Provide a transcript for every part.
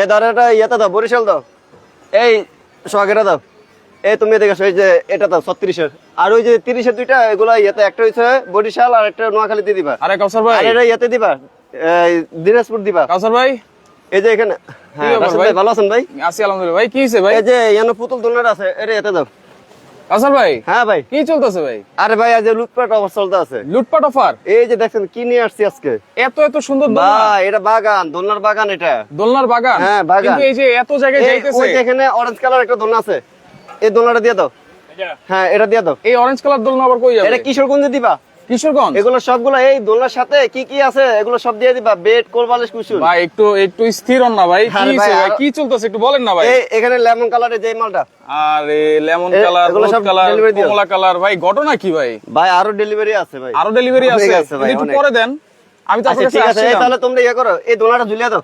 এই ধরো এটা ইয়েতে দাও বরিশাল দাও। এই সোহাগেরা দাও। এই তুমি এদিকে ওই যে এটা দাও ছত্রিশের। আর ওই যে তিরিশের দুইটা এগুলো ইয়েতে একটা হয়েছে বরিশাল আর একটা নোয়াখালীতে দিবা। আরে কাউসার ভাই। এটা ইয়েতে দিবা দিনাজপুর দিবা। কাউসার ভাই। এই যে এখানে হ্যাঁ ভালো আছেন ভাই? আছি আলহামদুলিল্লাহ। ভাই কি হয়েছে ভাই? এই যে ইয়ানো পুতুল দোলনার আছে এটা ইয়েতে দাও। ভাই হ্যাঁ ভাই। কি চলতেছে ভাই? আরে ভাই আজ লুটপাট অবস্থা চলতে আছে লুটপাট অফার? এই যে দেখছেন কি নিয়ে আসছি আজকে? এত এত সুন্দর ভাই এটা বাগান দোলনার বাগান এটা। দোলনার বাগান? হ্যাঁ, বাগান। কিন্তু এই যে এত জায়গায় যাইতেছে ওই এখানে অরেঞ্জ কালার একটা দোলনা আছে। এই দোলনাটা দিয়ে দাও। হ্যাঁ এটা দিয়ে দাও। এই অরেঞ্জ কালার দোলনা আবার কই যাবে? এটা কিশোরগঞ্জে দিবা? কিশোরগঞ্জ? এগুলো সবগুলো এই দোলনার সাথে কি কি আছে? এগুলো সব দিয়ে দিবা বেড কোলবালিশ কুশন ভাই একটু একটু স্থির হন না ভাই কি কি চলতেছে একটু বলেন না ভাই। এই এখানে লেমন কালারের যে মালটা। আরে লেমন কালার সব কালার কমলা কালার ভাই ঘটনা কি ভাই? ভাই আরও ডেলিভারি আছে ভাই। আরও ডেলিভারি আছে। একটু পরে দেন। আমি তো আচ্ছা আপনার ঠিক কাছে আছে তাহলে তোমরা ইয়ে করো এই দোলনাটা ঝুলিয়ে দাও।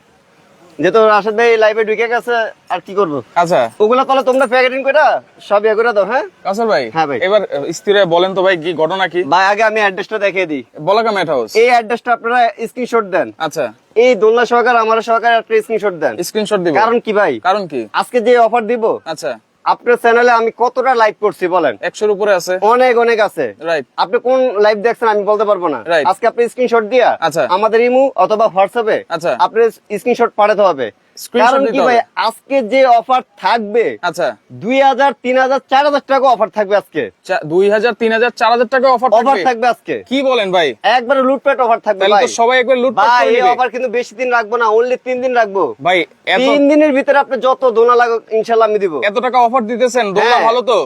যেহেতু রাশেদ ভাই লাইভে ঢুকে গেছে আর কি করব? আচ্ছা। ওগুলা তাহলে তোমরা প্যাকেটিং করে সব ইয়ে করে দাও হ্যাঁ? কাসর ভাই? হ্যাঁ ভাই। এবার স্থির বলেন তো ভাই কি ঘটনা কি? ভাই আগে আমি অ্যাড্রেসটা দেখিয়ে দিই। বলাকা ম্যাট হাউস এই অ্যাড্রেসটা আপনারা স্ক্রিনশট দেন। আচ্ছা। এই দোলনা সহকার আমার সহকার একটা স্ক্রিনশট দেন। স্ক্রিনশট দিব। কারণ কি ভাই? কারণ কি? আজকে যে অফার দিব আচ্ছা। আপনার চ্যানেলে আমি কতটা লাইভ করছি বলেন একশোর উপরে আছে অনেক অনেক আছে রাইট আপনি কোন লাইভ দেখছেন আমি বলতে পারব না. আজকে আপনি স্ক্রিনশট দিয়া আচ্ছা। আমাদের ইমু অথবা হোয়াটসঅ্যাপে আচ্ছা। আপনি স্ক্রিনশট পাঠাতে হবে কারণ কি ভাই আজকে যে অফার থাকবে আচ্ছা। দুই হাজার তিন হাজার চার হাজার টাকা অফার থাকবে আজকে। দুই হাজার তিন হাজার চার হাজার টাকা অফার অফার থাকবে? আজকে। কি বলেন ভাই? একবারে লুটপাট অফার থাকবে ভাই। সবাই একবার লুটপাট ভাই এই অফার কিন্তু বেশি দিন রাখব না অনলি তিন দিন রাখব। ভাই তিন দিনের ভিতরে আপনি যত দোনা লাগুক ইনশাল্লাহ আমি দিব। এত টাকা অফার দিতেছেন দোলনা হ্যাঁ। ভালো তো?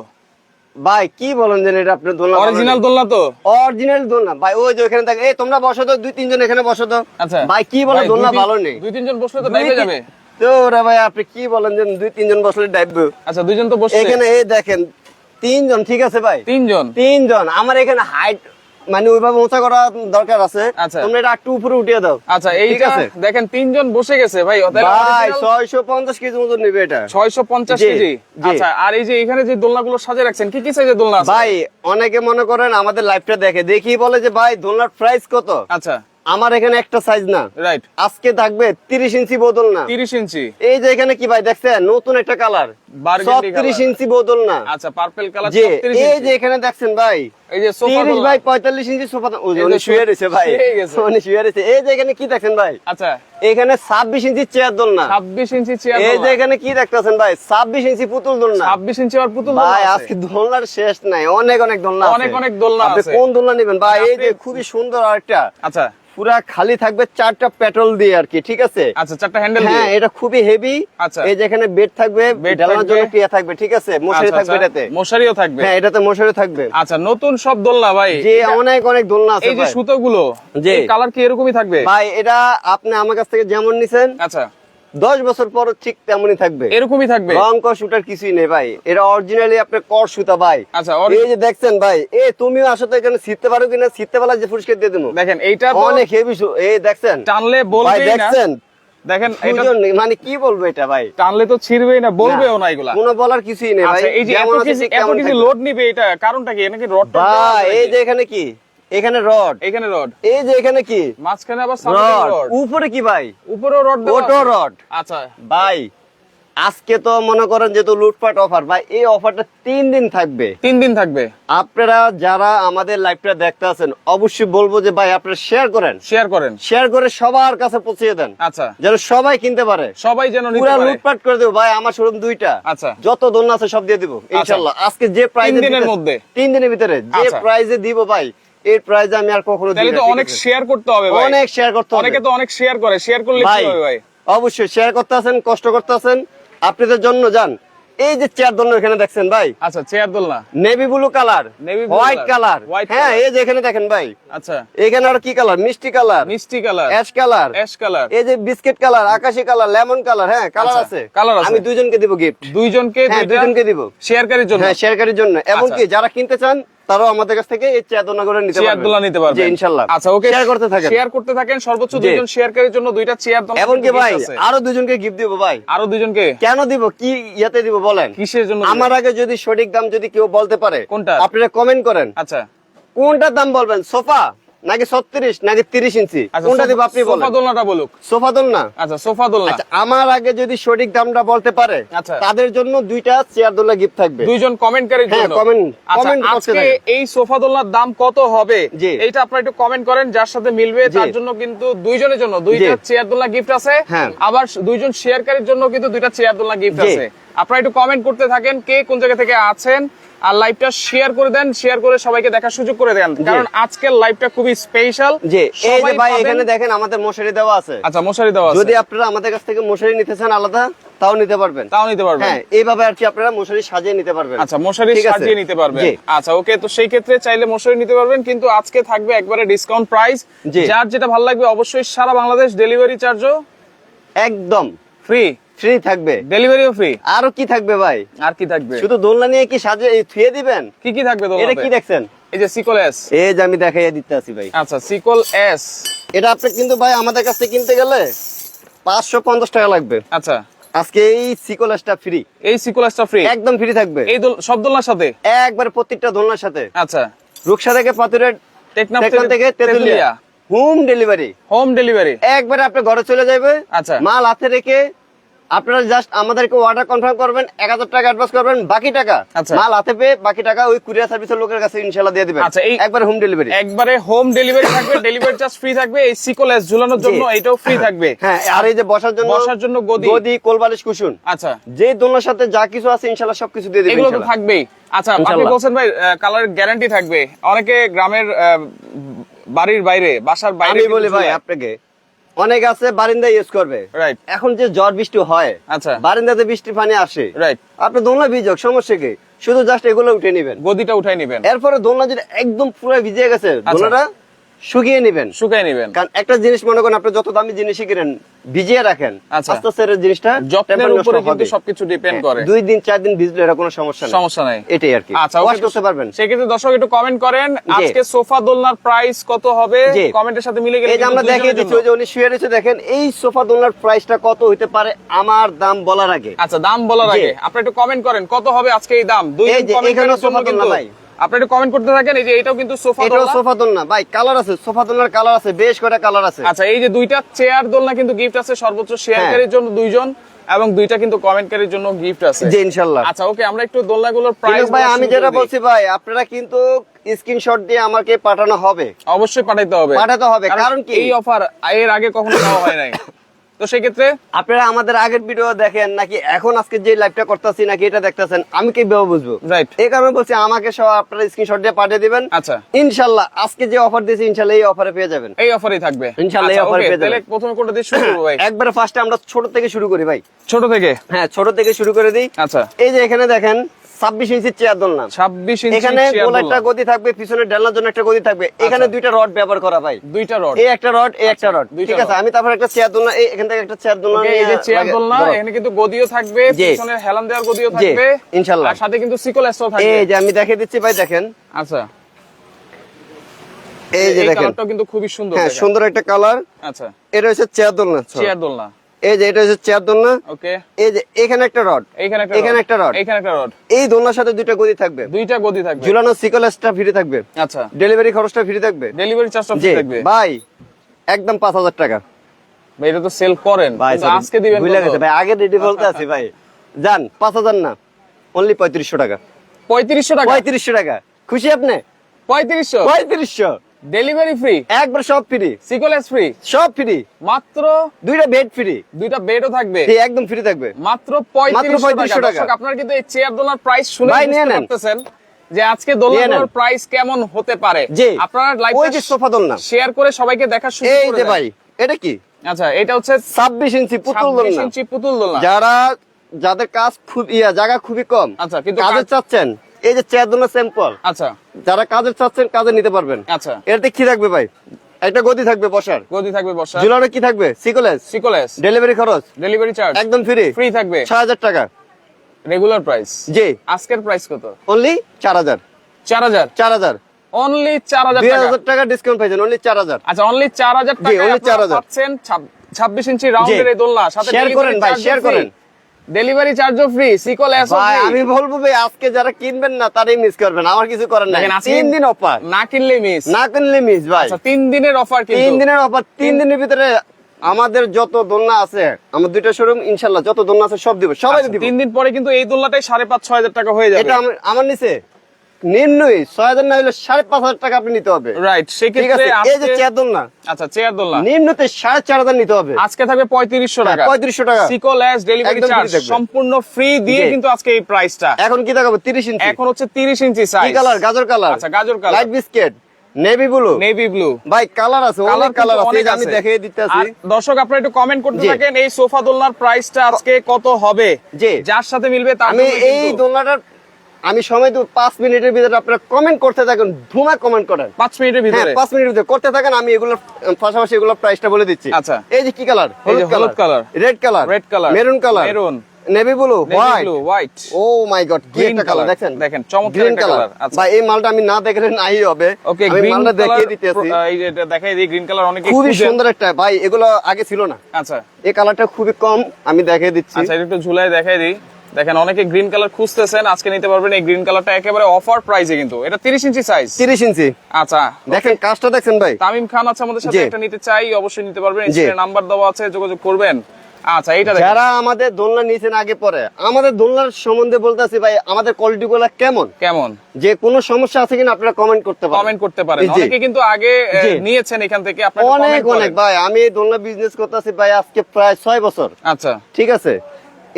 ভাই কি বলেন যে এটা আপনি দোলনা অরিজিনাল দোলনা তো? অরিজিনাল দোলনা ভাই ওই যে ওখানে থাকে এই তোমরা বসো তো দুই তিনজন এখানে বসো তো। আচ্ছা। ভাই কি বলে দোলনা ভালো নেই? দুই তিনজন বসলে তো দুই যাবে। তো ওরা ভাই আপনি কি বলেন যে দুই তিনজন বসলে ডাইববে আচ্ছা দুইজন তো বসছে। এখানে এই দেখেন তিনজন ঠিক আছে ভাই? তিনজন? তিনজন। আমার এখানে হাইট মানে ওইভাবে করা দরকার আছে। আচ্ছা। তোমরা এটা একটু উপরে উঠিয়ে দাও। আচ্ছা এইটা দেখেন তিনজন বসে গেছে ভাই ভাই ছয়শো পঞ্চাশ কেজি মতো নেবে এটা। ছয়শো পঞ্চাশ জি, কেজি? আচ্ছা আর এই যে এখানে যে দোলনাগুলো সাজিয়ে রাখছেন কি কি সাইজের দোলনা আছে? ভাই অনেকে মনে করেন আমাদের লাইফটা দেখে। দেখি বলে যে ভাই দোলনার প্রাইস কত? আচ্ছা। আমার এখানে একটা সাইজ না। রাইট আজকে থাকবে তিরিশ ইঞ্চি বোতল না। তিরিশ ইঞ্চি। এই যে এখানে কি ভাই দেখছেন? নতুন একটা কালার বারগেন্ডি ছত্রিশ কালার ইঞ্চি বোতল না। আচ্ছা পার্পল কালার যে 36 এই যে এখানে দেখছেন ভাই এই যে সোফা তিরিশ দোলনা বাই পঁয়তাল্লিশ ইঞ্চি সোফা উনি শুয়ে রয়েছে ভাই। শুয়ে উনি শুয়ে রয়েছে। এই যে এখানে কি দেখছেন ভাই? আচ্ছা। এখানে ছাব্বিশ ইঞ্চি চেয়ার দোল না ছাব্বিশ ইঞ্চি চেয়ার এই যে এখানে কি দেখতেছেন ভাই? ছাব্বিশ ইঞ্চি পুতুল দোল না ছাব্বিশ ইঞ্চি আর পুতুল ভাই আজকে দোলনার শেষ নাই। অনেক অনেক দোলনা অনেক আছে। অনেক দোলনা আপনি কোন দোলনা নেবেন? ভাই এই যে খুবই সুন্দর আরেকটা। আচ্ছা। পুরা খালি থাকবে চারটা পেট্রোল দিয়ে আর কি ঠিক আছে? আচ্ছা চারটা হ্যান্ডেল হ্যাঁ এটা খুবই হেভি আচ্ছা। এই যেখানে বেড থাকবে Bed জন্য টিয়া থাকবে ঠিক আছে? মশারি আচ্ছা, থাকবে আচ্ছা। এটাতে। মশারিও থাকবে? হ্যাঁ এটাতে মশারি থাকবে। আচ্ছা নতুন সব দোলনা ভাই। যে অনেক অনেক দোলনা আছে এই যে সুতোগুলো জি। কালার কি এরকমই থাকবে? ভাই এটা আপনি আমার কাছ থেকে যেমন নিছেন আচ্ছা। দশ বছর পর ঠিক তেমনই থাকবে। এরকমই রং কর কিছুই নেই ভাই। এটা অরিজিনালি আপনার কর সুতা ভাই। আচ্ছা এই যে দেখছেন ভাই এ তুমিও আসো তো এখানে শিখতে পারো কিনা? শিখতে পারলে যে পুরস্কার দিয়ে দেবো। দেখেন এইটা অনেক হেভি এই দেখছেন? টানলে বলবেই না। দেখছেন? দেখেন এটা মানে কি বলব এটা ভাই? টানলে তো ছিড়বেই না বলবেও না এগুলা। কোনো বলার কিছুই নেই ভাই। আচ্ছা এই যে এত কিছু এত কিছু লোড নিবে এটা কারণটা কি? এখানে কি রড ভাই এই যে এখানে কি? এখানে রড এখানে রড এই যে এখানে কি? মাঝখানে আবার সামনে রড উপরে কি ভাই? উপরেও রড ওটো রড আচ্ছা। ভাই আজকে তো মনে করেন যেহেতু লুটপাট অফার ভাই এই অফারটা তিন দিন থাকবে। তিন দিন থাকবে। আপনারা যারা আমাদের লাইভটা দেখতে আছেন অবশ্যই বলব যে ভাই আপনারা শেয়ার করেন। শেয়ার করেন। শেয়ার করে সবার কাছে পৌঁছে দেন। আচ্ছা। যেন সবাই কিনতে পারে। সবাই যেন নিতে পারে লুটপাট করে দেবো ভাই আমার শোরুম দুইটা। আচ্ছা। যত দোলনা আছে সব দিয়ে দিব ইনশাল্লাহ। আজকে যে প্রাইস তিন দিনের মধ্যে? তিন দিনের ভিতরে। যে আচ্ছা। প্রাইজে দিব ভাই এই প্রাইজে আমি আর কখনো দিই না, অনেক শেয়ার করতে হবে ভাই। অনেক শেয়ার করতে হবে। অনেকে তো অনেক শেয়ার করে শেয়ার করলে কি হবে ভাই? অবশ্যই শেয়ার করতে আছেন কষ্ট করতে আছেন। আপনাদের জন্য যান। এই যে চেয়ার দোলনা এখানে দেখছেন ভাই? আচ্ছা চেয়ার দোলনা। Navy blue colour blue white colour হ্যাঁ এই যে এখানে দেখেন ভাই। আচ্ছা। এখানে আর কি কালার মিষ্টি কালার মিষ্টি colour ash colour ash colour এই যে বিস্কিট কালার আকাশি কালার লেমন কালার হ্যাঁ কালার আচ্ছা, আছে। colour আছে। আমি দুইজনকে দিব গিফট দুইজনকে হ্যাঁ দুইজনকে দিব। শেয়ারকারীর জন্য। হ্যাঁ শেয়ারকারীর জন্য। আচ্ছা। যারা কিনতে চান তারাও আমাদের কাছ থেকে এই চেয়ার দোলনা করে নিতে চেয়ার পারবেন। দোলা নিতে পারবেন। জি ইনশাআল্লাহ। আচ্ছা ওকে শেয়ার করতে থাকেন। শেয়ার করতে থাকেন সর্বোচ্চ। দুইজন শেয়ারকারীর জন্য দুইটা চেয়ার দোলনা এমনকি কিন্তু ভাই। আরও দুজনকে গিফট দিব ভাই। আরও দুইজনকে? কেন দিব? কি ইয়াতে দিব বলেন। কিসের জন্য আমার আগে যদি সঠিক দাম যদি কেউ বলতে পারে কোনটা? আপনারা কমেন্ট করেন। আচ্ছা। কোনটার দাম বলবেন? সোফা? নাকি ছত্রিশ নাকি তিরিশ ইঞ্চি? আচ্ছা কোনটা দিব আপনি সোফা দোলনাটা বলুক। সোফা দোল না আচ্ছা সোফা দোলনা। আচ্ছা আমার আগে যদি সঠিক দামটা বলতে পারে আচ্ছা। তাদের জন্য দুইটা চেয়ার দোলনা গিফট থাকবে। দুইজন হ্যাঁ, জন্য। comment- আচ্ছা comment করতে আজকে এই সোফা দোলনার দাম কত হবে? জি। এইটা আপনারা একটু কমেন্ট করেন যার সাথে মিলবে। তার জন্য কিন্তু দুইজনের জন্য দুইটা চেয়ার দোলনা গিফট আছে হ্যাঁ। আবার দুইজন শেয়ারকারীর জন্য কিন্তু দুইটা চেয়ার দোলনা গিফট আছে। আপনারা একটু কমেন্ট করতে থাকেন কে কোন জায়গা থেকে আছেন আর লাইভটা শেয়ার করে দেন শেয়ার করে সবাইকে দেখার সুযোগ করে দেন। কারণ আজকের লাইভটা খুবই স্পেশাল যে এই যে ভাই এখানে দেখেন আমাদের মশারি দেওয়া আছে। আচ্ছা মশারি দেওয়া আছে। যদি আপনারা আমাদের কাছ থেকে মশারি নিতে চান আলাদা তাও নিতে পারবেন। তাও নিতে পারবেন। হ্যাঁ এইভাবে আর কি আপনারা মশারি সাজিয়ে নিতে পারবেন। আচ্ছা মশারি সাজিয়ে নিতে পারবেন। আচ্ছা ওকে তো সেই ক্ষেত্রে চাইলে মশারি নিতে পারবেন কিন্তু আজকে থাকবে একবারে ডিসকাউন্ট প্রাইস। যার যেটা ভালো লাগবে অবশ্যই সারা বাংলাদেশ ডেলিভারি চার্জও একদম। ফ্রি ফ্রি থাকবে। ডেলিভারিও ফ্রি আরও কি থাকবে ভাই? আর কি থাকবে? শুধু দোলনা নিয়ে কি এই থুয়ে দিবেন? কি কি থাকবে এটা কি দেখছেন? এই যে সিকল এস এই যে আমি দেখাইয়া দিতে আছি ভাই। আচ্ছা সিকল এস এটা আপনি কিন্তু ভাই আমাদের কাছ থেকে কিনতে গেলে পাঁচশো পঞ্চাশ টাকা লাগবে। আচ্ছা। আজকে এই সিকোলাসটা ফ্রি এই ফ্রি একদম ফ্রি থাকবে। এই দোল- সব দোলনার সাথে? একবার প্রত্যেকটা দোলনার সাথে। আচ্ছা। রুকসা থেকে টেকনাফ টেকনাফ থেকে Tetulia. Home delivery home delivery একবারে আপনি ঘরে চলে যাবে আচ্ছা। মাল হাতে রেখে আপনারা জাস্ট আমাদেরকে অর্ডার কনফার্ম করবেন এক হাজার টাকা অ্যাডভান্স করবেন বাকি টাকা আচ্ছা। মাল হাতে পেয়ে বাকি টাকা ওই কুরিয়ার সার্ভিসের লোকের কাছে ইনশাল্লাহ দিয়ে দিবেন। আচ্ছা, এই- একবার হোম ডেলিভারি একবারে হোম ডেলিভারি থাকবে ডেলিভারি চার্জ ফ্রি থাকবে এই সিকল এস ঝুলানোর জন্য এটাও ফ্রি থাকবে। হ্যাঁ আর এই যে বসার জন্য বসার জন্য গদি। গদি কোলবালিশ কুশন আচ্ছা। যে দোলনার সাথে যা কিছু আছে ইনশাল্লাহ সবকিছু দিয়ে দিবেন এগুলো তো থাকবেই। আচ্ছা আপনি। বলছেন ভাই কালার গ্যারান্টি থাকবে। অনেকে গ্রামের বাড়ির বাইরে বাসার বাইরে আমি বলি ভাই আপনাকে অনেক আছে বারিন্দা ইউজ করবে। রাইট এখন যে ঝড় বৃষ্টি হয় আচ্ছা। বারিন্দাতে বৃষ্টির পানি আসে। রাইট আপনি দোলনা ভিজক সমস্যা কি? শুধু জাস্ট এগুলো উঠে নেবেন। গদিটা উঠাই নেবেন। এরপরে দোলনা যদি একদম পুরো ভিজে গেছে দোলনাটা শুকিয়ে নেবেন। শুকাই নেবেন। কারণ একটা জিনিস মনে করেন আপনি যত দামি জিনিসই কিনেন ভিজিয়ে রাখেন আচ্ছা। আস্তে আস্তে জিনিসটা যত্নের উপরে কিন্তু। সবকিছু ডিপেন্ড হ্যাঁ, করে। দুই দিন চার দিন ভিজলে এটা কোনো সমস্যা নেই। সমস্যা নাই। এটাই আর কি। আচ্ছা ওয়াশ করতে পারবেন। সেক্ষেত্রে দর্শক একটু কমেন্ট করেন আজকে সোফা দোলনার প্রাইস কত হবে? কমেন্টের সাথে মিলে গেলে এই যে আমরা দেখিয়ে দিচ্ছি যে উনি শুয়ে রয়েছে দেখেন এই সোফা দোলনার প্রাইসটা কত হইতে পারে আমার দাম বলার আগে। আচ্ছা দাম বলার আগে। আপনি একটু কমেন্ট করেন কত হবে আজকে এই দাম? দুই যে কমেন্ট সোফা দোলনা ভাই। আপনি একটু কমেন্ট করতে থাকেন এই যে এটাও কিন্তু সোফা এটাও সোফা দোলনা। ভাই কালার আছে সোফা দোলনার কালার আছে বেশ কয়টা কালার আছে। আচ্ছা এই যে দুইটা চেয়ার দোলনা কিন্তু গিফট আছে সর্বোচ্চ শেয়ারকারীর জন্য দুইজন এবং দুইটা কিন্তু কমেন্টকারীর জন্য গিফট আছে। জি ইনশাল্লাহ। আচ্ছা ওকে আমরা একটু দোলনাগুলোর প্রাইস ভাই আমি যেটা বলছি ভাই আপনারা কিন্তু স্ক্রিনশট দিয়ে আমাকে পাঠানো হবে। অবশ্যই পাঠাইতে হবে। পাঠাতে হবে, কারণ কি? এই অফার এর আগে কখনো দেওয়া হয় নাই। তো সেক্ষেত্রে আপনারা আমাদের আগের ভিডিও দেখেন নাকি এখন আজকে যে লাইভটা করতেছি নাকি এটা দেখতেছেন আমি কি ভেবে বুঝব? রাইট এই কারণে বলছি আমাকে সব আপনারা স্ক্রিনশট দিয়ে পাঠিয়ে দিবেন। আচ্ছা। ইনশাল্লাহ আজকে যে অফার দিয়েছি ইনশাল্লাহ এই অফারে পেয়ে যাবেন। এই অফারই থাকবে। ইনশাআল্লাহ এই আচ্ছা, offer okay, পেয়ে যাবেন। তাহলে প্রথমে কোনটা দিয়ে শুরু করব ভাই? একবারে ফার্স্টে আমরা ছোট থেকে শুরু করি ভাই। ছোট থেকে? হ্যাঁ ছোট থেকে শুরু করে দিই। আচ্ছা। এই যে এখানে দেখেন ছাব্বিশ ইঞ্চি চেয়ার দোলনা। ছাব্বিশ এখানে গোল একটা। গদি থাকবে পিছনে ডালনার জন্য একটা গদি থাকবে। এখানে দুইটা রড ব্যবহার করা ভাই। দুইটা রড। এই একটা রড এই একটা রড। ঠিক আছে আমি তারপর একটা চেয়ার দোলনা এখান থেকে একটা চেয়ার দোলনা এই যে চেয়ার দোলনা এখানে কিন্তু গদিও থাকবে হেলান দেওয়ার গদিও থাকবে ইনশাআল্লাহ। আর সাথে কিন্তু সিকল এসও থাকবে। এই যে আমি দেখিয়ে দিচ্ছি ভাই দেখেন। আচ্ছা। এই যে দেখেন। কিন্তু খুবই সুন্দর হ্যাঁ সুন্দর একটা কালার। আচ্ছা। এটা হচ্ছে চেয়ার দোলনা চেয়ার দোলনা। এই যে এটা হচ্ছে চেয়ার দোলনা। ওকে। এই যে এখানে একটা রড। একটা এখানে একটা rod। এইখানে একটা রড। এই দোলনার সাথে দুইটা গদি থাকবে। দুইটা গদি থাকবে। ঝুলানো সিকলেসটা ফ্রি থাকবে। আচ্ছা। ডেলিভারি খরচটা ফ্রি থাকবে। ডেলিভারি চার্জটা জি। থাকবে। ভাই একদম পাঁচ হাজার টাকা। ভাই এটা তো সেল করেন। ভাই আজকে দিবেন ভুলে গেছে। ভাই আগে রেডি বলতে আছি ভাই। পাঁচ হাজার না। অনলি পঁয়ত্রিশশো টাকা। পঁয়ত্রিশশো টাকা? পঁয়ত্রিশশো টাকা। খুশি আপনি? পঁয়ত্রিশশো? পঁয়ত্রিশশো। ডেলিভারি ফ্রি একবার সব ফ্রি সিকোলেস ফ্রি সব ফ্রি মাত্র দুইটা বেড ফ্রি দুইটা বেডও থাকবে? একদম ফ্রি থাকবে। মাত্র পঁয়ত্রিশশো টাকা। আপনারা কিন্তু এই চেয়ার দোলনার প্রাইস শুনে। পারতেছেন যে আজকে দোলনার প্রাইস কেমন হতে পারে। জি। আপনারা লাইভ ওই যে সোফা দোলনা। শেয়ার করে সবাইকে দেখার সুযোগ এই যে ভাই এটা কি? আচ্ছা এটা হচ্ছে ছাব্বিশ ইঞ্চি পুতুল 26 ইঞ্চি পুতুল দোলনা। যারা যাদের কাজ খুব ইয়া জায়গা খুবই কম আচ্ছা, কিন্তু কাজ- চাচ্ছেন এই যে চেয়ার দোলনা স্যাম্পল আচ্ছা। যারা কাজের চাচ্ছেন কাজে নিতে পারবেন। আচ্ছা। এটাতে কি থাকবে ভাই? একটা গদি থাকবে বসার। গদি থাকবে বসা ঝুলানো কি থাকবে? সিকলেস সিকোলেস ডেলিভারি খরচ। ডেলিভারি চার্জ একদম ফ্রি ফ্রি থাকবে। ছয় হাজার টাকা। রেগুলার প্রাইস জি। আজকের প্রাইস কত? অনলি চার হাজার। চার হাজার? চার হাজার। অনলি চার হাজার টাকা। হাজার টাকা ডিসকাউন্ট পাইছেন অনলি চার হাজার। আচ্ছা অনলি চার হাজার জি, টাকা only 4,000 পাচ্ছেন ছাব্বিশ ইঞ্চি রাউন্ডের এই দোলনা সাথে শেয়ার করেন ভাই শেয়ার করেন। ডেলিভারি চার্জও ফ্রি সিকল এস ভাই আমি বলব ভাই আজকে যারা কিনবেন না তারাই মিস করবেন। আমার কিছু করার নাই। তিন দিন অফার না কিনলে মিস না কিনলে মিস ভাই। আচ্ছা তিন দিনের অফার তিন দিনের অফার তিন দিনের ভিতরে আমাদের যত দোলনা আছে আমার দুইটা শোরুম ইনশাল্লাহ যত দোলনা আছে সব দিব সবাই আচ্ছা, দিব। তিন দিন পরে কিন্তু এই দোলনাটাই সাড়ে পাঁচ ছয় হাজার টাকা হয়ে যাবে। এটা আমার নিচে? নিম্নই ছয় হাজার না হলে সাড়ে পাঁচ হাজার টাকা আপনি নিতে হবে। রাইট সেক্ষেত্রে এই যে চেয়ার দোলনা। আচ্ছা চেয়ার দোলনা। নিম্নতে সাড়ে চার হাজার নিতে হবে। আজকে থাকবে পঁয়ত্রিশশো টাকা। পঁয়ত্রিশশো টাকা। সিকল এস ডেলিভারি চার্জ সম্পূর্ণ ফ্রি দিয়ে কিন্তু আজকে এই প্রাইসটা এখন কি দেখাবো? তিরিশ ইঞ্চি। এখন হচ্ছে তিরিশ ইঞ্চি সাইজ কালার গাজর কালার আচ্ছা, গাজর colour। Light biscuit navy blue navy blue ভাই কালার আছে অনেক কালার আছে। আমি দেখিয়ে দিতেছি। দর্শক আপনারা একটু কমেন্ট করতে থাকেন এই সোফা দোলনার প্রাইসটা আজকে কত হবে। যার সাথে মিলবে তার আমি এই দোলনাটার আমি সময় দেবো পাঁচ মিনিটের ভিতরে আপনারা কমেন্ট করতে থাকুন ধুমা কমেন্ট করেন। পাঁচ মিনিটের হ্যাঁ ভিতরে পাঁচ মিনিটের ভিতরে করতে থাকেন আমি এগুলোর পাশাপাশি এগুলোর প্রাইসটা বলে দিচ্ছি। আচ্ছা। এই যে কি কালার এই যে হলুদ colour, red colour red colour, maroon colour maroon, navy blue white blue white oh my god কি একটা কালার দেখেন দেখেন, চমৎকার গ্রিন একটা কালার আচ্ছা। ভাই এই মালটা আমি না দেখলে নাই হবে। ওকে আমি মালটা কালার দেখিয়ে দিতেছি। এই যে এটা দেখাই দিই গ্রিন কালার অনেক খুবই খুঁজেন। সুন্দর একটা ভাই এগুলো আগে ছিল না। আচ্ছা। এই কালারটা খুবই কম আমি দেখিয়ে দিচ্ছি। আচ্ছা এটা একটু ঝুলাই দেখাই দিই। দেখেন অনেকে গ্রিন কালার খুঁজতেছেন আজকে নিতে পারবেন এই গ্রিন কালারটা একেবারে অফার প্রাইসে কিন্তু। এটা 30 ইঞ্চি সাইজ তিরিশ ইঞ্চি। আচ্ছা দেখেন কাজটা দেখছেন ভাই। তামিম খান আছে আমাদের সাথে। একটা নিতে চাই অবশ্যই নিতে পারবেন। স্ক্রিনে নাম্বার দেওয়া আছে যোগাযোগ করবেন। আচ্ছা এইটা দেখেন। যারা আমাদের দোলনা নিয়েছেন আগে পরে আমাদের দোলনার সম্বন্ধে বলতেছি ভাই আমাদের কোয়ালিটি গুলা কেমন? কেমন? যে কোনো সমস্যা আছে কিনা আপনারা কমেন্ট করতে পারেন। কমেন্ট করতে পারেন। অনেকে কিন্তু আগে নিয়েছেন এখান থেকে আপনারা অনেক কমেন্ট অনেক করেন ভাই আমি দোলনা বিজনেস করতেছি ভাই আজকে প্রায় ছয় বছর। আচ্ছা। ঠিক আছে?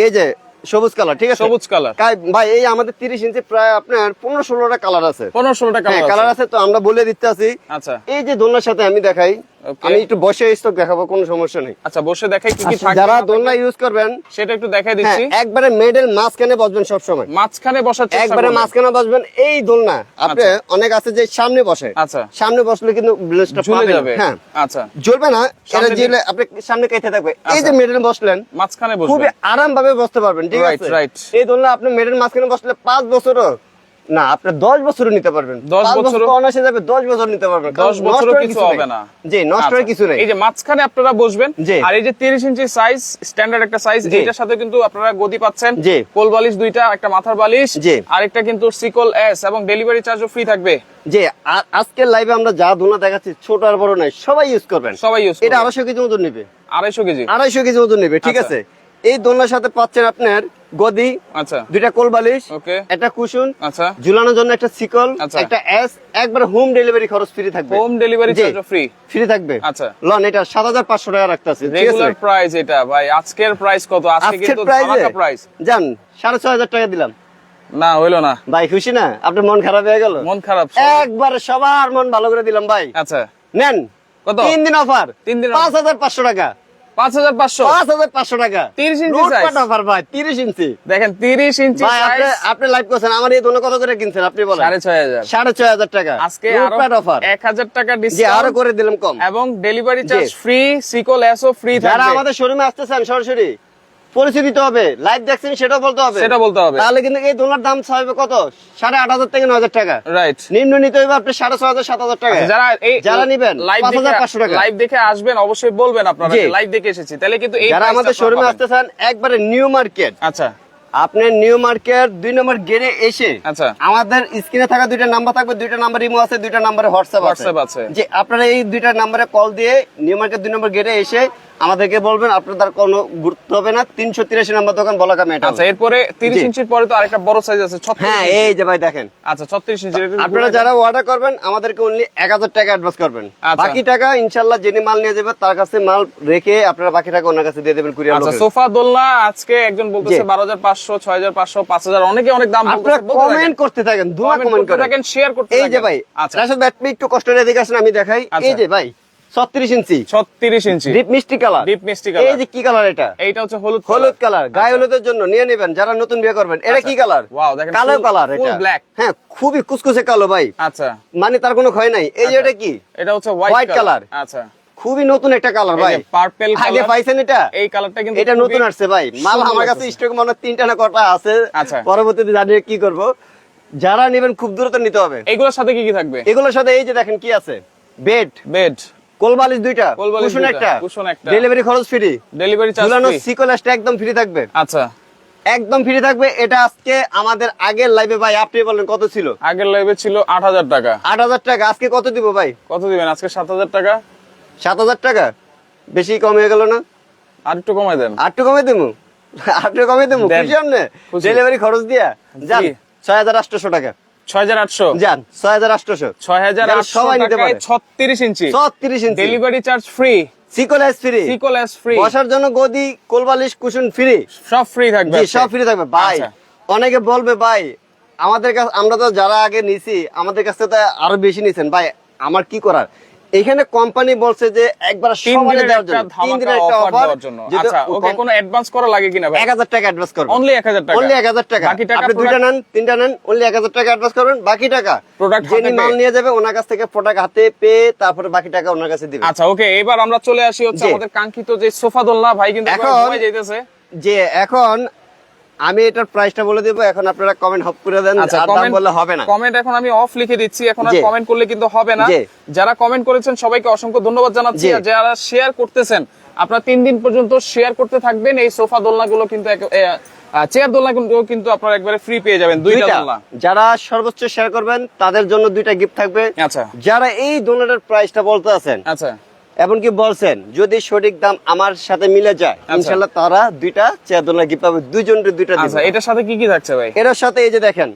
এই যে সবুজ কালার ঠিক আছে? সবুজ কালার। ভাই এই আমাদের তিরিশ ইঞ্চি প্রায় আপনার পনেরো ষোলোটা কালার আছে। পনেরো ষোলোটা হ্যাঁ কালার আছে। তো আমরা বলে দিতে আছি আচ্ছা। এই যে দোলনার সাথে আমি দেখাই. আমি একটু বসে স্টক দেখাবো কোনো সমস্যা নেই। আচ্ছা বসে দেখাই কি কি আচ্ছা, থাকবে। যারা দোলনা ইউজ করবেন সেটা একটু দেখাই হ্যাঁ দিচ্ছি একবারে মেডেল মাঝখানে বসবেন সব সময় মাঝখানে বসার চেষ্টা একবারে মাঝখানে বসবেন এই দোলনা। আপনি অনেক আছে যে সামনে বসে। আচ্ছা। সামনে বসলে কিন্তু ব্লেসটা ঝুলে যাবে। হ্যাঁ। আচ্ছা। জ্বলবে না এটা আপনি সামনে কেটে থাকবে। এই আচ্ছা। যে মেডেল বসলেন মাঝখানে খুবই বসবে আরাম ভাবে বসতে পারবেন ঠিক আছে? right. এই দোলনা আপনি মেডেল মাঝখানে বসলে পাঁচ বছরও না আপনি দশ বছরও নিতে পারবেন। দশ পাঁচ বছর বছরও- অনায়াসে যাবে দশ বছর নিতে পারবেন। কারণ দশ বছরও কিছু হবে না। জি নষ্ট হওয়ার আচ্ছা। কিছু নেই। এই যে মাঝখানে আপনারা বসবেন আর এই যে তিরিশ ইঞ্চি সাইজ স্ট্যান্ডার্ড একটা সাইজ। এটার সাথে কিন্তু আপনারা গদি পাচ্ছেন। জি। কোল বালিশ দুইটা একটা মাথার বালিশ জি। আরেকটা কিন্তু সিকল এস এবং ডেলিভারি চার্জও ফ্রি থাকবে। যে আ- আজকের লাইভে আমরা যা দোলনা দেখাচ্ছি ছোট আর বড় নাই সবাই ইউজ করবেন। সবাই ইউজ এটা আড়াইশো কেজি ওজন নেবে। আড়াইশো কেজি। আড়াইশো কেজি ওজন নেবে ঠিক আচ্ছা। আছে। এই দোলনার সাথে পাচ্ছেন আপনার গদি আচ্ছা। দুইটা কোল বালিশ ওকে। একটা কুশন আচ্ছা। ঝুলানোর জন্য একটা সিকল আচ্ছা। একটা এস একবার হোম ডেলিভারি খরচ ফ্রি থাকবে। হোম ডেলিভারি জি। চার্জও ফ্রি ফ্রি থাকবে। আচ্ছা। লন এটা সাত হাজার পাঁচশো টাকা রাখতেছে রেগুলার প্রাইস এটা ভাই। আজকের প্রাইস কত? আজকে কিন্তু প্রাইসে ধামাকা প্রাইস ছয় হাজার টাকা দিলাম। না হইল না। ভাই খুশি না? আপনার মন খারাপ হয়ে গেল? মন খারাপ একবার সবার মন ভালো করে দিলাম ভাই। আচ্ছা। নেন। কত? তিন দিন অফার তিন দিন পাঁচ হাজার পাঁচশো টাকা। পাঁচ হাজার পাঁচশো। পাঁচ হাজার পাঁচশো টাকা। 30 ইঞ্চি অফার ভাই তিরিশ ইঞ্চি। দেখেন তিরিশ ইঞ্চি আপনি লাইভ করছেন আমার এই কত করে কিনছেন আপনি বলেন। সাড়ে ছয় হাজার। সাড়ে ছয় হাজার টাকা। আজকে আরও অফার এক হাজার টাকা আরও করে দিলাম কম। এবং ডেলিভারি চার্জ ফ্রি সিকল এসও ফ্রি যারা আমাদের শোরুমে আসতেছেন চান সরাসরি। পরিচয় দিতে হবে। লাইভ দেখছেন সেটাও বলতে হবে। সেটা বলতে হবে। তাহলে কিন্তু এই দোলার দাম হবে কত? সাড়ে আট হাজার থেকে নয় হাজার টাকা। রাইট নিম্ন নিতে হবে আপনি সাড়ে ছয় হাজার সাত হাজার টাকা। আচ্ছা, যারা এই যারা নিবেন লাইভ পাঁচশো টাকা। লাইভ দেখে আসবেন অবশ্যই বলবেন আপনারা। লাইভ দেখে এসেছি। তাহলে কিন্তু এই যারা আমাদের শোরুমে আসতে চান একবারে নিউ মার্কেট আচ্ছা। আপনি নিউ মার্কেট দুই নম্বর গেটে এসে আচ্ছা। আমাদের স্ক্রিনে থাকা দুইটা নাম্বার থাকবে দুইটা নাম্বার ইমো আছে দুইটা নাম্বারে হোয়াটসঅ্যাপ আছে। WhatsApp আছে। যে আপনারা এই দুইটা নাম্বারে কল দিয়ে নিউ মার্কেট দুই নম্বর গেটে এসে আমাদেরকে বলবেন আপনাদের কোনো গুরুত্ব হবে না। তিনশো তিরাশি নম্বর দোকান বলাকা মেটা আচ্ছা এরপরে তিরিশ ইঞ্চির পরে তো আরেকটা বড় সাইজ আছে হ্যাঁ এই যে ভাই দেখেন। আচ্ছা ছত্রিশ ইঞ্চি আপনারা যারা অর্ডার করবেন আমাদেরকে অনলি এক হাজার টাকা অ্যাডভান্স করবেন। আচ্ছা। বাকি টাকা ইনশাল্লাহ যিনি মাল নিয়ে যাবে তার কাছে মাল রেখে আপনারা বাকি টাকা ওনার কাছে দিয়ে দেবেন কুরিয়ার আচ্ছা সোফা দোলনা আজকে একজন বলতেছে বারো হাজার পাঁচশো ছয় হাজার পাঁচশো পাঁচ হাজার অনেকে অনেক দাম আপনারা কমেন্ট করতে থাকেন দুয়া কমেন্ট করতে থাকেন শেয়ার করতে এই যে ভাই আচ্ছা। রাশেদ ভাই একটু কষ্ট করে এদিকে আসেন আমি দেখাই। আচ্ছা। এই যে ভাই ছত্রিশ ইঞ্চি। ছত্রিশ ইঞ্চি। ডিপ মিষ্টি কালার ডিপ মিষ্টি এই যে কি কালার এটা? এইটা হচ্ছে হলুদ হলুদ কালার গায়ে হলুদের জন্য নিয়ে নেবেন যারা নতুন বিয়ে করবেন। এটা কি কালার কালো কালার এটা। black। হ্যাঁ খুবই কুচকুচে কালো ভাই। আচ্ছা। মানে তার কোনো ক্ষয় নাই। এই যে আচ্ছা। এটা কি? এটা হচ্ছে হোয়াইট কালার আচ্ছা। খুবই নতুন একটা কালার ভাই। পার্পল আগে কালার পাইছেন এটা? এই কালারটা কিন্তু এটা নতুন আসছে ভাই। মাল আমার কাছে। স্টক মনে তিনটা না কটা আছে। আচ্ছা। পরবর্তীতে জানিয়ে কি করব। যারা নেবেন খুব দ্রুত নিতে হবে। এগুলোর সাথে কি কি থাকবে? এগুলোর সাথে এই যে দেখেন কি আছে। বেড বেড কোলবালিশ দুইটা কুশন একটা কুশন একটা। ডেলিভারি খরচ ফ্রি। ডেলিভারি চার্জ ঝুলানো সিকোলাসটা একদম ফ্রি থাকবে। আচ্ছা। একদম ফ্রি থাকবে। এটা আজকে আমাদের আগের লাইভে ভাই আপনি বলেন কত ছিল? আগের লাইভে ছিল আট হাজার টাকা। আট হাজার টাকা। আজকে কত দিব ভাই? কত দিবেন? আজকে সাত হাজার টাকা? সাত হাজার টাকা? বেশি কম হয়ে গেল না? আর একটু কমাই দেন। আটটু কমে দেবো আটটু কমে দেবো দেন। খুশি আপনি। ডেলিভারি খরচ দিয়া? যান জি। ছয় হাজার আটশোশো টাকা। ছত্রিশ ইঞ্চি। ছত্রিশ ইঞ্চি। ডেলিভারি চার্জ ফ্রি সিকোলেস ফ্রি সিকোলেস ফ্রি বসার জন্য গদি কোলবালিশ কুশন ফ্রি সব ফ্রি থাকবে সব ফ্রি থাকবে। ভাই আচ্ছা। অনেকে বলবে ভাই আমাদের কাছে আমরা তো যারা আগে নিছি আমাদের কাছে তো আরও বেশি নিছেন। ভাই আমার কি করার? এখানে কোম্পানি বলছে যে একবার সমানে দেওয়ার জন্য তিন দিনের একটা অফার দেওয়ার জন্য। আচ্ছা ওকে কোনো অ্যাডভান্স করা লাগে কিনা ভাই? এক হাজার টাকা অ্যাডভান্স করবেন। অনলি এক হাজার টাকা? অনলি এক হাজার টাকা। বাকি টাকা আপনি দুইটা নেন তিনটা নেন অনলি এক হাজার টাকা অ্যাডভান্স করবেন। বাকি টাকা প্রোডাক্ট যিনি মাল নিয়ে যাবে ওনার কাছ থেকে প্রোডাক্ট হাতে পেয়ে তারপরে বাকি টাকা ওনার কাছে দিবে আচ্ছা ওকে এবার আমরা চলে আসি হচ্ছে আমাদের কাঙ্ক্ষিত যে সোফা দোলনা ভাই কিন্তু এখন যাইতেছে। যে এখন আমি এটার প্রাইসটা বলে দেবো এখন আপনারা কমেন্ট হপ করে দেন আচ্ছা দাম কমেন্ট বললে হবে না। কমেন্ট এখন আমি অফ লিখে দিচ্ছি এখন আর কমেন্ট করলে কিন্তু হবে না। যারা কমেন্ট করেছেন সবাইকে অসংখ্য ধন্যবাদ জানাচ্ছি। আর যারা শেয়ার করতেছেন আপনারা তিন দিন পর্যন্ত শেয়ার করতে থাকবেন এই সোফা দোলনাগুলো কিন্তু চেয়ার দোলনাগুলো কিন্তু আপনারা একবারে ফ্রি পেয়ে যাবেন দুইটা দুইটা। দোলনা। যারা সর্বোচ্চ শেয়ার করবেন তাদের জন্য দুইটা গিফট থাকবে। আচ্ছা। যারা এই দোলনাটার প্রাইসটা বলতে আছেন আচ্ছা। এমনকি বলছেন যদি সঠিক দাম আমার সাথে মিলে যায় আচ্ছা। ইনশাল্লাহ তারা দুইটা চেয়ার গিফট পাবে দুইজনের দুইটা আচ্ছা এটার সাথে কি কি থাকছে ভাই? এর সাথে এই যে দেখেন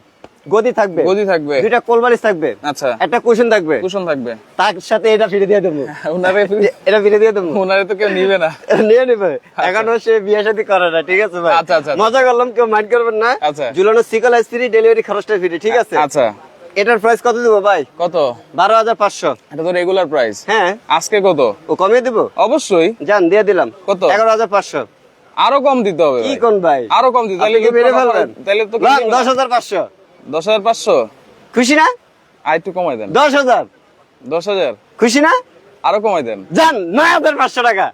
গদি থাকবে গদি থাকবে। দুইটা কোলবালিশ থাকবে আচ্ছা। একটা কুশন থাকবে। কুশন থাকবে। তার সাথে এটা ফিরে দিয়ে দেবো। উনারে এটা ফিরে দিয়ে দেবো। উনারে তো কেউ নিবে না। নিয়ে নেবে। এখনও সে বিয়ে শাদী করে না ঠিক আছে ভাই? আচ্ছা, আচ্ছা, আচ্ছা। মজা করলাম কেউ মাইন্ড করবেন না। আচ্ছা। ঝুলানো সিকল ফ্রি ডেলিভারি খরচটা ফ্রি ঠিক আছে? আচ্ছা। এটার প্রাইস কত দিব ভাই? কত? বারো হাজার পাঁচশো। এটা তো রেগুলার প্রাইস হ্যাঁ। আজকে কত? ও কমিয়ে দিব? অবশ্যই। যান দিয়ে দিলাম। কত? এগারো হাজার পাঁচশো। আরও কম দিতে হবে কি। কোন ভাই? আরও কম দিতে তাহলে কি মেরে ফেলবেন? তাহলে তো দশ হাজার পাঁচশো। দশ হাজার পাঁচশো? খুশি না? আর একটু কমাই দেন। দশ হাজার। দশ হাজার? খুশি না? আরও কমাই দেন। যান নয় হাজার পাঁচশো টাকা।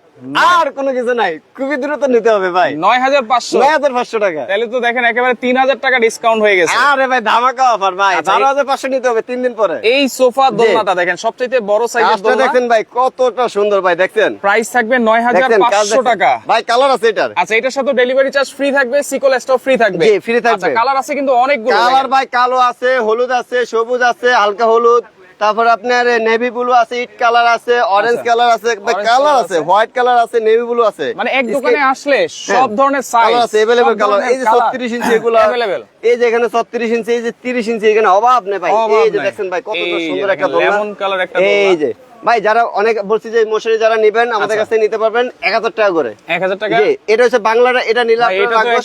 আর কোনো কিছু নাই। খুবই দ্রুত নিতে হবে ভাই। নয় হাজার পাঁচশো। নয় হাজার পাঁচশো টাকা। তাহলে তো দেখেন একেবারে তিন হাজার টাকা ডিসকাউন্ট হয়ে গেছে। আরে ভাই ধামাকা অফার ভাই। আচ্ছা, বারো হাজার পাঁচশো নিতে হবে তিন দিন পরে। এই সোফা দোলনাটা দেখেন সবচেয়ে বড় দোলনা। দেখছেন ভাই কতটা সুন্দর ভাই দেখছেন? প্রাইস থাকবে নয় হাজার পাঁচশো টাকা। ভাই কালার আছে এটার। আচ্ছা এটার সাথে ডেলিভারি চার্জ ফ্রি থাকবে সিকল স্টপ ফ্রি থাকবে। free থাকবে। আচ্ছা কালার আছে কিন্তু অনেকগুলো কালার ভাই কালো আছে হলুদ আছে সবুজ আছে হালকা হলুদ। তারপর আপনার নেভি ব্লু আছে ইট কালার আছে অরেঞ্জ আচ্ছা। কালার আছে কালার আছে। হোয়াইট কালার আছে নেভি ব্লু আছে। মানে এক দোকানে আসলে সব হ্যাঁ। ধরনের সাইজ কালার আছে এভেলেবল কালার এই যে 36 ইঞ্চি এগুলো অ্যাভেলেবল এই যে এখানে 36 ইঞ্চি এই যে 30 ইঞ্চি এখানে অভাব নেই ভাই। এই যে নাই। দেখছেন ভাই কত সুন্দর একটা দেখেন, দোলনা lemon color একটা এই যে ভাই যারা অনেক বলছি যে মশারি যারা নেবেন আমাদের আচ্ছা। কাছে নিতে পারবেন 1000 টাকা করে। এক হাজার টাকা? এটা হচ্ছে বাংলাটা এটা নিলে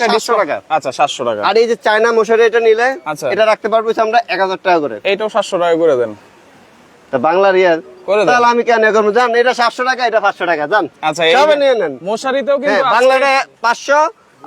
700 টাকা। আচ্ছা সাতশো টাকা। আর এই যে চায়না মশারি এটা নিলে আচ্ছা। এটা রাখতে পারব আমরা 1000 টাকা করে। এইটাও সাতশো টাকা করে দেন। বাংলা রিয়াল করে তাহলে আমি কেন করব? জান এটা 700 টাকা এটা 500 টাকা জান। আচ্ছা নিয়ে নেন। মশারিতেও হ্যাঁ কিন্তু বাংলাটা 500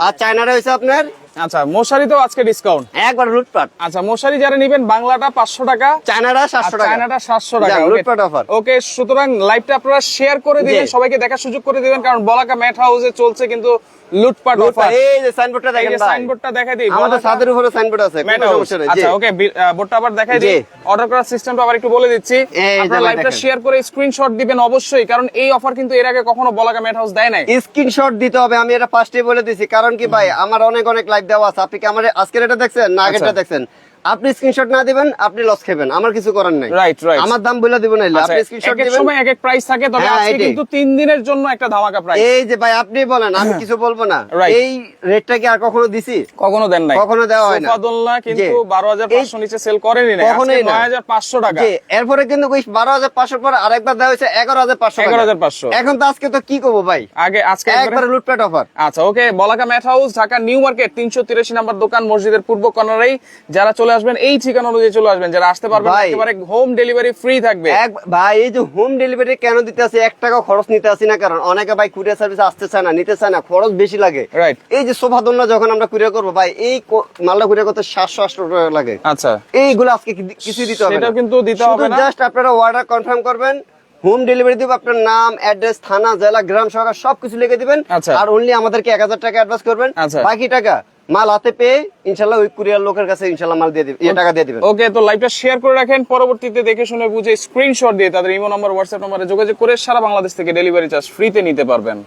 আর চায়নাটা হয়েছে আপনার আচ্ছা মশারিতেও আজকে ডিসকাউন্ট একবার লুটপাট। আচ্ছা মশারি যারা নেবেন বাংলাটা পাঁচশো টাকা চায়নাটা 700 টাকা। চায়নাটা সাতশো টাকা লুটপাট offer। ওকে সুতরাং লাইভটা আপনারা শেয়ার করে দিবেন। সবাইকে দেখার সুযোগ করে দিবেন কারণ বলাকা ম্যাট হাউসে চলছে কিন্তু লুটপাট লুটপাট অফার এই যে সাইনবোর্ডটা দেখেন সাইনবোর্ডটা দেখাই দিই আমাদের ছাদের উপরে সাইনবোর্ড আছে কোনো সমস্যা নেই আচ্ছা ওকে বোর্ডটা আবার দেখাই দিই। অর্ডার করার সিস্টেমটা আবার একটু বলে দিচ্ছি। আপনারা লাইভটা শেয়ার করে স্ক্রিনশট দিবেন অবশ্যই কারণ এই অফার কিন্তু এর আগে কখনো বলাকা ম্যাট হাউস দেয় নাই। স্ক্রিনশট দিতে হবে আমি এটা ফার্স্টে বলে দিছি কারণ কি ভাই আমার অনেক অনেক লাইভ দেওয়া আছে আপনি কি আমার আজকের এটা দেখছেন না আগেরটা আচ্ছা। দেখছেন আপনি স্ক্রিনশট না দিবেন আপনি লস খাবেন। আমার কিছু করার নাই। রাইট রাইট আমার দাম বলে দিব না আচ্ছা, আপনি স্ক্রিনশট দিবেন। সময় এক এক প্রাইস থাকে তবে হ্যাঁ, আজকে কিন্তু তিন দিনের জন্য একটা ধামাকা প্রাইস এই যে ভাই আপনি বলেন আমি কিছু বলব না। এই রেটটা কি আর কখনো দিছি? কখনো দেন নাই। কখনো দেওয়া হয় না। সোফা দোলনা কিন্তু জি। বারো হাজার পাঁচশো নিচে সেল করেনি না কখনোই না। নয় হাজার পাঁচশো টাকা। যে এরপরে কিন্তু ওই বারো হাজার পাঁচশোর পর আরেকবার দেওয়া হয়েছে এগারো হাজার পাঁচশো 11,500 এখন তো আজকে তো কি করব ভাই? আগে আজকে একবার লুটপাট অফার আচ্ছা okay Balaka mat house Dhaka new market তিনশো তিরাশি নাম্বার দোকান মসজিদের পূর্ব কর্নারেই। যারা চলে আসবেন এই ঠিকানা অনুযায়ী চলে আসবেন। যারা আসতে পারবেন। একেবারে হোম ডেলিভারি ফ্রি থাকবে। ভাই এই যে হোম ডেলিভারি কেন দিতে আসি? এক টাকা খরচ নিতে আসি না কারণ অনেকে ভাই কুরিয়ার সার্ভিস আসতে চায় না নিতে চায় না খরচ বেশি লাগে। রাইট এই যে সোফা দোলনা যখন আমরা কুরিয়ার করব ভাই এই মালটা কুরিয়ার করতে সাতশো আটশো টাকা লাগে। আচ্ছা। এইগুলো আজকে কি- কিছুই দিতে হবে সেটাও কিন্তু দিতে হবে না। জাস্ট আপনারা অর্ডার কনফার্ম করবেন হোম ডেলিভারি দিব আপনার নাম অ্যাড্রেস থানা জেলা গ্রাম সরকার সবকিছু লিখে দিবেন আচ্ছা। আর অনলি আমাদেরকে এক হাজার টাকা অ্যাডভান্স করবেন। আচ্ছা। বাকি টাকা মাল হাতে পেয়ে ইনশাল্লাহ ওই কুরিয়ার লোকের কাছে ইনশাল্লাহ মাল দিয়ে দিবে ইয়ে টাকা দিয়ে দিবেন। ওকে তো লাইভটা শেয়ার করে রাখেন পরবর্তীতে দেখে শুনে বুঝে স্ক্রিনশট দিয়ে তাদের ইমো নম্বর হোয়াটসঅ্যাপ নম্বরে যোগাযোগ করে সারা বাংলাদেশ থেকে ডেলিভারি চার্জ ফ্রিতে নিতে পারবেন।